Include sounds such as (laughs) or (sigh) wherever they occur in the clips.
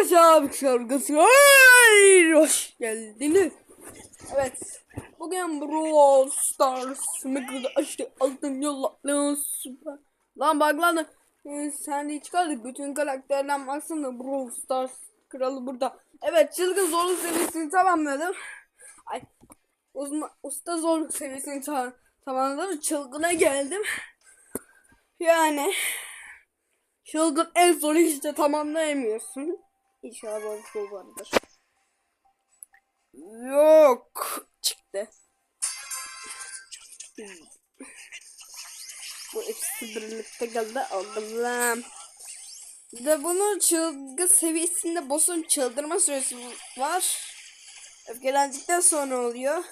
Arkadaşlar Ay, hoş geldiniz. Evet. Bugün Brawl Stars Mekru'da açtı altın yolla süper. Lan bak lan. Ee, sen de çıkardık bütün karakterden baksana Brawl Stars kralı burada. Evet çılgın zorluk seviyesini tamamladım. Ay uzma, usta zorluk seviyesini ta tamamladım. Çılgına geldim. Yani Çılgın en zor işte tamamlayamıyorsun. İnşallah bu vardır. Yok. Çıktı. Bu hepsi birlikte geldi aldım. De bunun çılgın seviyesinde boss'un çıldırma süresi var. Öfkelendikten sonra oluyor.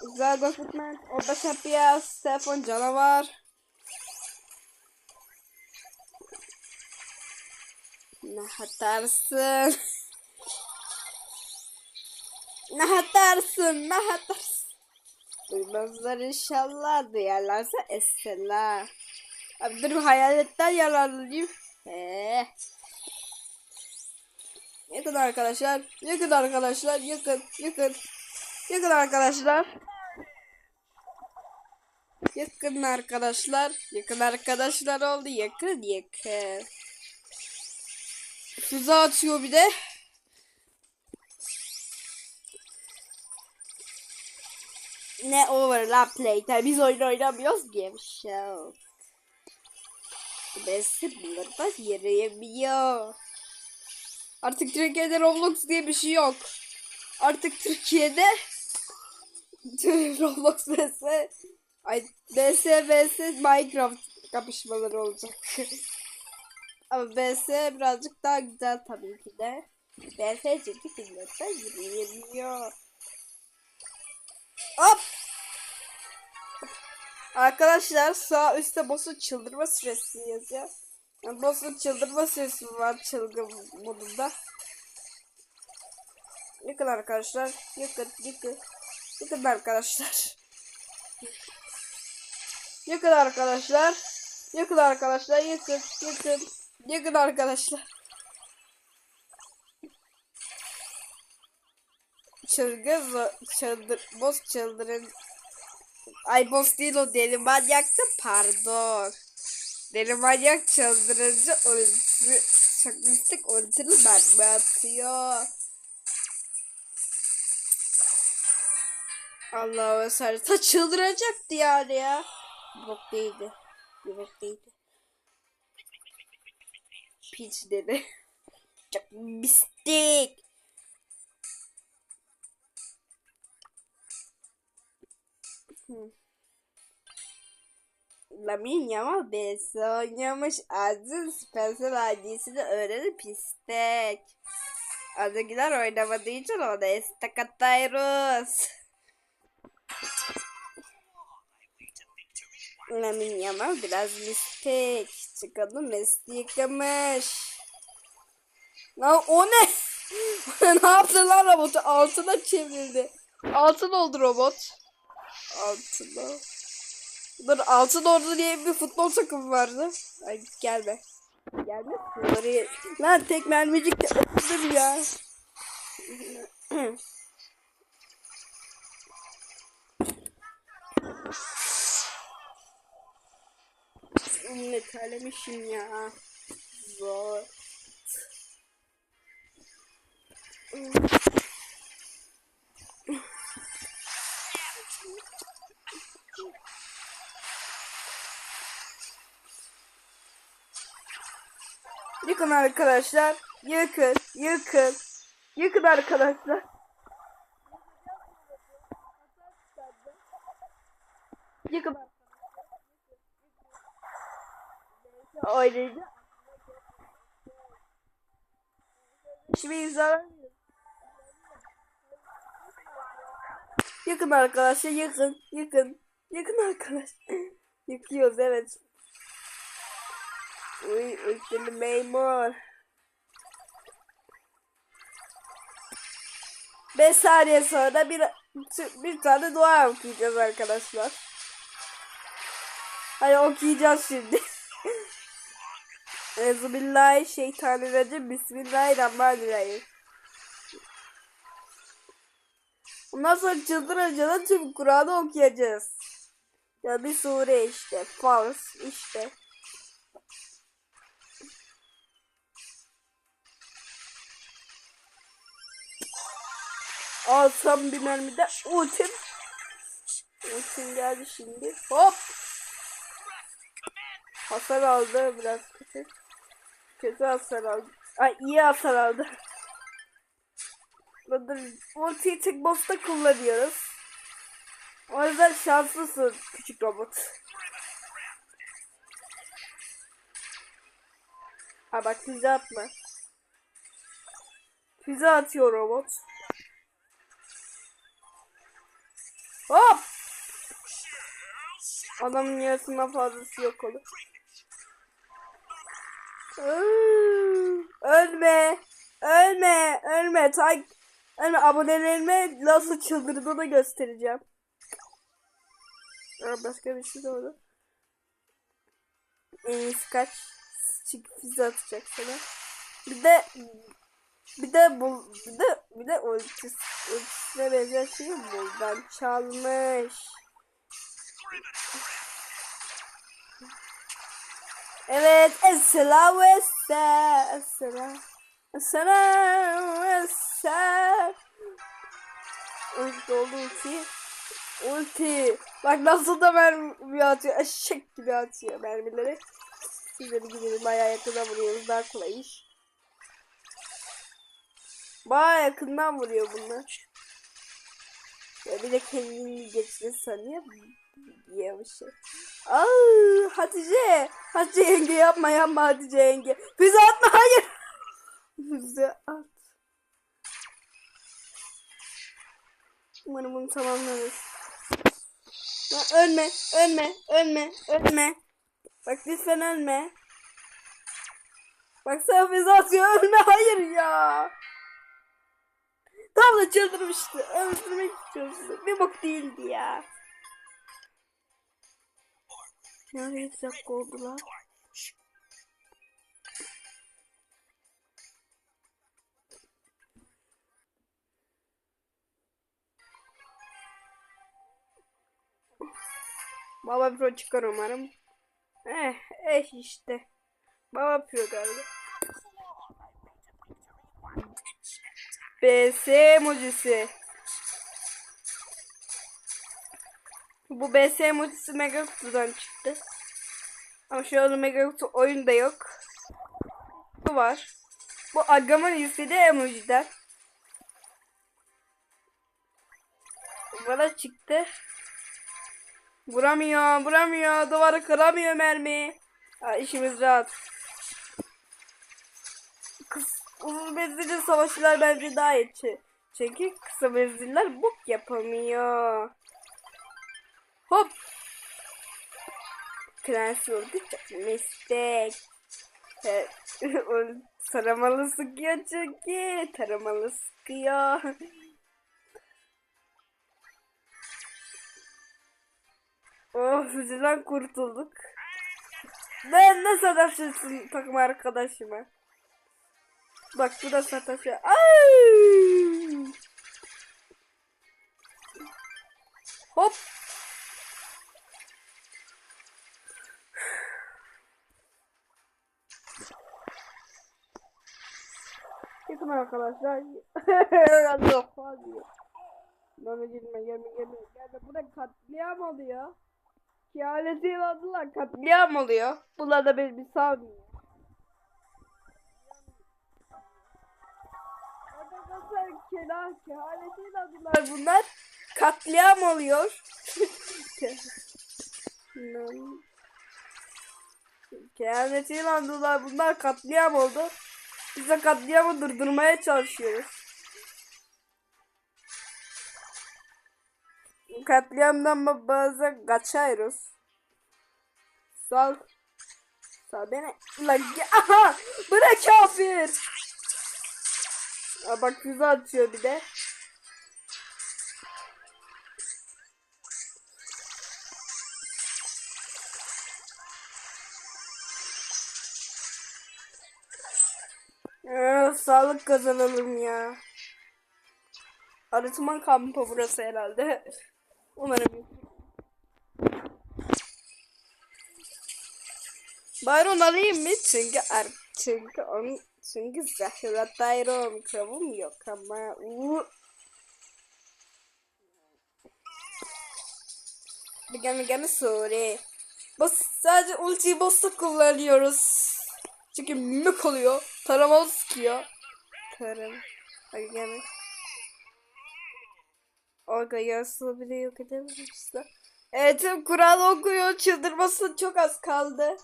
Güzel Gotham Orada Şapiyas, telefon canavar. Ne hatarsın. (laughs) ne hatarsın. Duymazlar inşallah duyarlarsa esseler. Abi dur hayaletten yararlıyım. He. Yakın arkadaşlar. Yakın arkadaşlar. Yakın. Yakın. Yakın arkadaşlar. Yakın arkadaşlar. Yakın arkadaşlar oldu. Yakın yakın. Füze atıyor bir de. Ne overlap playtime. Biz oyun oynamıyoruz bir şey yok. Besi burada yürüyemiyor. Artık Türkiye'de Roblox diye bir şey yok. Artık Türkiye'de (laughs) Roblox vs Ay BS vs Minecraft kapışmaları olacak. (laughs) Ama BS birazcık daha güzel tabii ki de. BS çünkü filmlerde yürüyemiyor. Hop! Arkadaşlar sağ üstte boss'un çıldırma süresi yazıyor. Yani boss'un çıldırma süresi var çılgın modunda. Yakın arkadaşlar. Yakın, yakın. Yakın arkadaşlar. Yakın arkadaşlar. Yakın arkadaşlar. Yakın, yakın. Yakın arkadaşlar. Çılgın çıldır, boss çıldırın. Ay boss değil o deli manyaktı pardon. Deli manyak çıldırıcı ulti, çok mistik ultili mermi atıyor. Allah'a eser. Ta çıldıracaktı yani ya. Bok değildi. Bok değildi. Piç dedi. (laughs) Çok mistik. Hmm. Lamin Yamal birisi oynamış. Azın Spencer ID'sini öğrenip istek. Adagiler oynamadığı için ona istek atıyoruz. Lamin Yamal biraz mistek. Çıkalım Messi yıkamış. Lan o ne? (laughs) ne yaptı lan robotu? Altına çevirdi. Altın oldu robot. Altına. Dur altın ordu diye bir futbol takımı vardı. Ay gelme. Gelme. Bunları Lan tek mermicik de öldüm ya. (clears throat) ne terlemişim ya. Zor. Yakın arkadaşlar. Yakın. Yakın. Yakın arkadaşlar. Yakın Oynayacağım. Şimdi izler. Yakın arkadaşlar yakın yakın yakın arkadaş. (laughs) Yıkıyoruz evet. Uy ultili memur. 5 saniye sonra bir bir tane dua okuyacağız arkadaşlar. Hadi okuyacağız şimdi. (laughs) Euzubillahimineşşeytanirracim. Bismillahirrahmanirrahim. Ondan sonra çıldırınca tüm Kur'an'ı okuyacağız. Ya bir sure işte. Fars işte. Alsam bir mermide ultim. Ultim geldi şimdi. Hop. Hasar aldı biraz kötü. Kötü hasar aldı. Ay iyi hasar aldı. Ultiyi tek boss'ta kullanıyoruz. O yüzden şanslısın küçük robot. Ha bak füze atma. Füze atıyor robot. Hop! Adamın yarısından fazlası yok olur. Ölme! Ölme! Ölme! Tak Ölme! Abonelerime nasıl çıldırdığını göstereceğim. Aa, başka bir şey de oldu. En iyisi kaç? Füze atacak sana. Bir de bir de bu bir de bir de ultis, ultisine benzer şey buradan çalmış. Evet, Esselamu Esse, Esselam, Esselamu Esse. Ulti oldu ulti. Ulti. Bak nasıl da mermi atıyor. Eşek gibi atıyor mermileri. Sizleri gidelim bayağı yakına vuruyoruz. Daha kolay iş. Bayağı yakından vuruyor bunlar. Ya bir de kendini geçti sanıyor. Şey. Aa, Hatice. Hatice yenge yapma yapma Hatice yenge. Füze atma hayır. (laughs) Füze at. Umarım bunu tamamlarız. Lan ölme, ölme, ölme, ölme. Bak lütfen ölme. Bak sen füze atıyor, ölme, hayır ya. Tam da çıldırmıştı. Öldürmek istiyorsun. Bir bok değildi ya. Bir dakika oldu lan? Baba Pro çıkar umarım. Eh, eh işte. Baba Pro galiba. BS emojisi. Bu BS emojisi Mega Kutu'dan çıktı. Ama şu an Mega Kutu oyunda yok. Bu var. Bu Agam'ın istediği emojiden. Bana çıktı. Vuramıyor, vuramıyor. Duvarı kıramıyor mermi. Ha, işimiz rahat. Kıs, uzun menzilli savaşçılar bence daha iyi. Çünkü kısa menziller bok yapamıyor. Hop. Prens vurdu. Mistek. Evet. Taramalı (laughs) sıkıyor çünkü. Taramalı sıkıyor. Oh füzeden kurtulduk. Ben ne sataşırsın takım arkadaşıma. Bak bu da sataşı. Ay! Hop. Yakın arkadaşlar. (laughs) Allah diyor. Bana girme gelme gelme gelme. Bu da katliam oluyor. Kehaleti yıladılar katliam oluyor. Bunlar da beni bir sağlıyor. Arkadaşlar kelah kehaleti yıladılar bunlar. Katliam oluyor. (laughs) Kehaleti yıladılar bunlar katliam oldu. Biz de katliamı durdurmaya çalışıyoruz. Katliamdan ba- bazen kaçıyoruz. Sal. Sal beni. Lan aha! Bırak kafir. Aa, bak füze atıyor bir de. Ee, sağlık kazanalım ya. Arıtma kampı burası herhalde. (laughs) Umarım. Byron alayım mı? Çünkü çünkü onun çünkü zahira Byron kavum yok ama. Uuu. Gemi gemi sorry. Bas sadece ultiyi boss'ta kullanıyoruz. Çünkü mük oluyor. Taramalı sıkıyor. Tarım. Hadi gemi. Olga yarısı bile yok edememişler. Evet kural okuyor. Çıldırması çok az kaldı.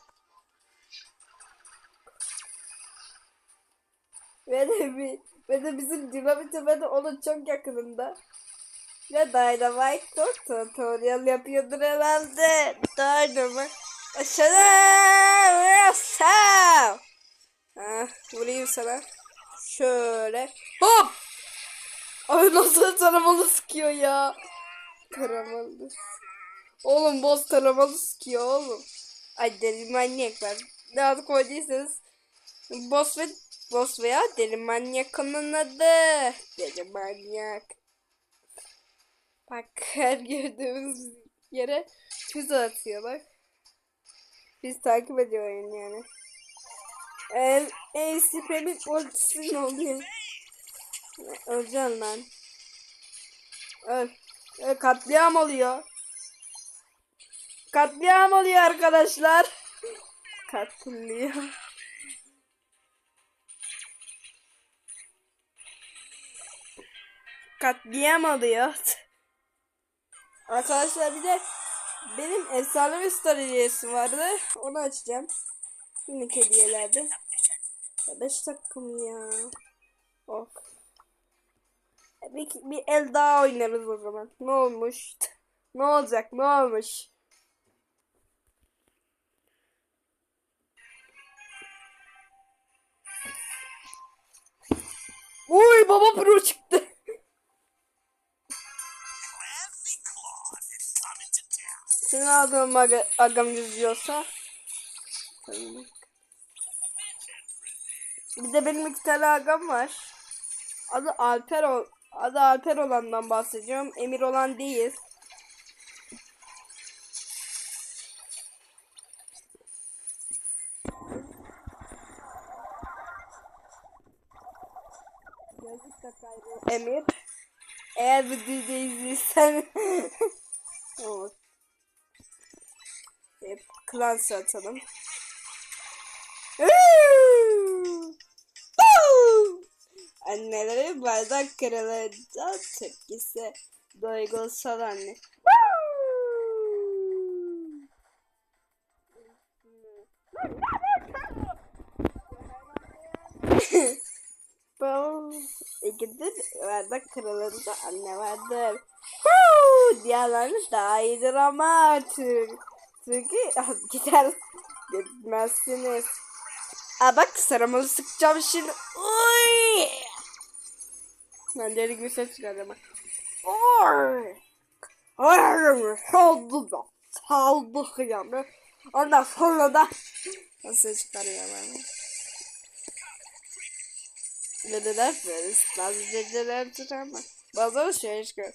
Ve de, bir, ve de bizim dinamite ve de onun çok yakınında. Ve Dynamite çok tutorial yapıyordur herhalde. Dynamite. Aşağıda. Sağ. Ah, vurayım sana. Şöyle. Hop. Ay nasıl taramalı sıkıyor ya. Taramalı. Oğlum boss taramalı sıkıyor oğlum. Ay deli manyak var. Ne adı koyduysanız. Boss ve boss veya deli manyak onun adı. Deli manyak. Bak her gördüğümüz yere füze atıyor bak. Biz takip ediyor oyun yani. El, el sipemin ultisi ne oluyor? Öleceksin lan. Öl. Öl. Katliam oluyor. Katliam oluyor arkadaşlar. Katliam. Katliam oluyor. Arkadaşlar bir de benim efsanevi star hediyesi vardı. Onu açacağım. Günlük hediyelerde. 5 takım ya. Ok. Bir, bir el daha oynarız o zaman. Ne olmuş? (laughs) Ne olacak? Ne olmuş? Oy baba pro çıktı. (laughs) Senin adın aga, agam yüzüyorsa. Bir de benim iki tane agam var. Adı Alper ol adı Alper olandan bahsediyorum. Emir olan değil. Emir. Eğer bu videoyu izleysen evet. Hep klan satalım. Anneleri bardak kırılınca tepkisi duygusal anne. İkidir (laughs) bardak kırılınca anne vardır. Diğerlerini daha iyidir ama artık. Çünkü (laughs) gider gitmezsiniz. Aa bak saramalı sıkacağım şimdi. Oy! Ben deli gibi ses çıkardım. Oy! Saldı da. Saldık yani. Ondan sonra da nasıl çıkarıyor ben? Dediler böyle bazı dediler ama bazı şey çıkıyor.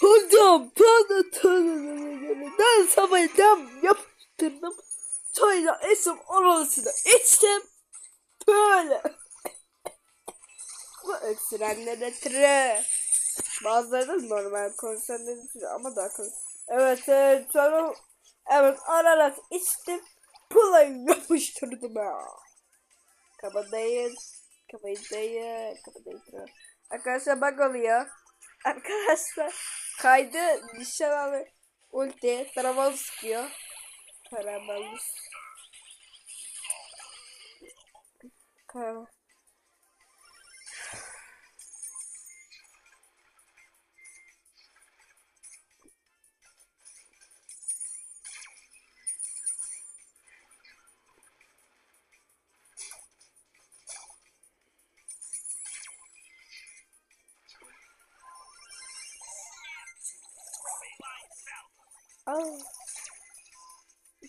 Hocam bana tanıdığına ben sabah dem yaptırdım. Çayla esim orasını içtim. Böyle. Bu öksürenlere tire. Bazıları normal konserleri tire ama daha kon. Evet evet sonra evet ararak içtim. Pulayı yapıştırdım ya. Kabadayı. Kabadayı. Kabadayı. Arkadaşlar bak oluyor. Arkadaşlar kaydı nişan ulti taramalı sıkıyor. Taramalı. Kar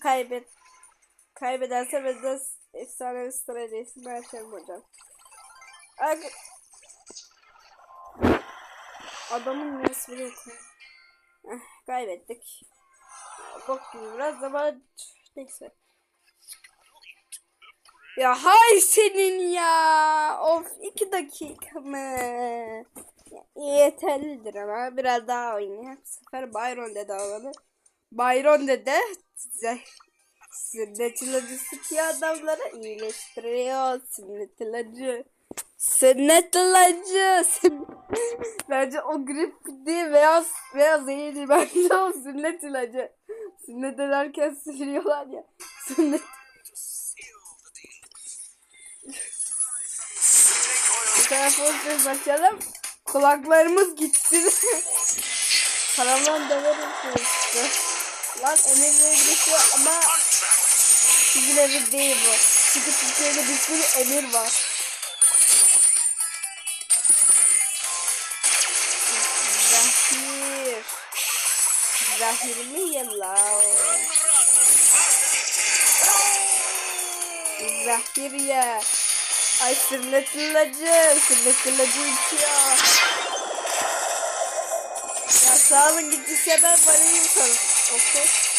Kaybet. Kaybederse ben de efsane bir star hediyesini açarım hocam. Ar- Adamın resmi yok. Eh, kaybettik. Bok gibi biraz ama neyse. Ya hay senin ya. Of iki dakika mı? Yeterlidir ama biraz daha oynayalım. Bu sefer Byron dede alalım. Byron dede size sünnet ilacı sıkıyor adamları iyileştiriyor. Sünnet ilacı. Sünnet ilacı. Sün- Bence o grip değil beyaz beyaz değil bence o sünnet ilacı. Sünnet ederken sürüyorlar ya. Sünnet. Telefon ses açalım. Kulaklarımız gitsin. (laughs) Paramdan döverim. Lan emir vergisi ama bizim emir değil bu. Çünkü Türkiye'de bir sürü emir var. Zahir. Zahir mi yalla? Zahir ya. Ay sünnet ilacı. Sünnet ilacı içiyor. Ya sağ olun gittiyse ben varayım sana. Okey.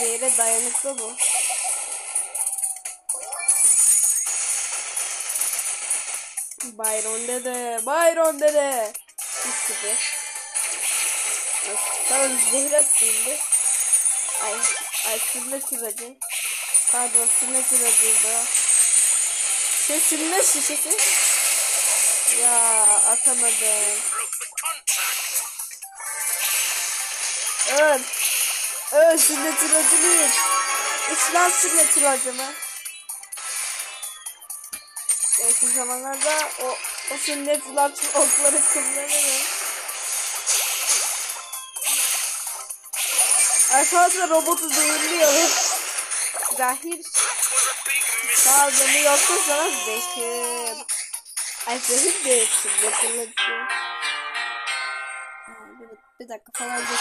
Şehre dayanıklı bu. Byron dede, Byron dede. Üç gibi. Tamam zehre sindi. Ay, ay sünnet ilacı. Pardon sünnet ilacıydı. Şey sünnet şişesi. Ya atamadım. Öl. Öl sünnet ilacını iç. İç lan sünnet ilacımı. Eski zamanlarda o, o sünnet ilaç okları kullanırım. Arkadaşlar robotu zehirliyor. Zahir sağlığını yoksa sana zehir. Ay değil sünnet ilacı. Ha, Bir, dakika falan geçmiş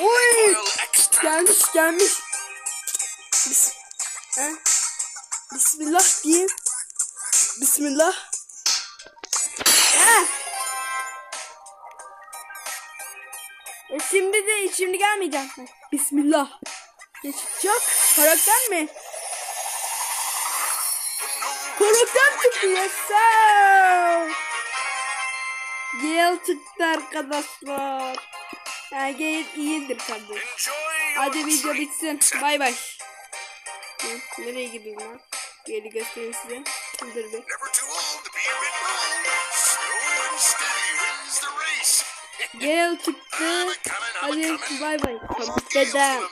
Oy! Gelmiş gelmiş. He? Bismillah diyeyim. Bismillah. He. E şimdi de şimdi gelmeyeceğim. Bismillah. Ne çıkacak? Karakter mi? Karakter çıktı yesem. Gale çıktı arkadaşlar. Ha, Gale iyidir your Hadi video bitsin. Bay bay. Nereye gidiyorum lan? Geri göstereyim size. Dur bir. Gel çıktı. Hadi bay bay. Tamam dedem.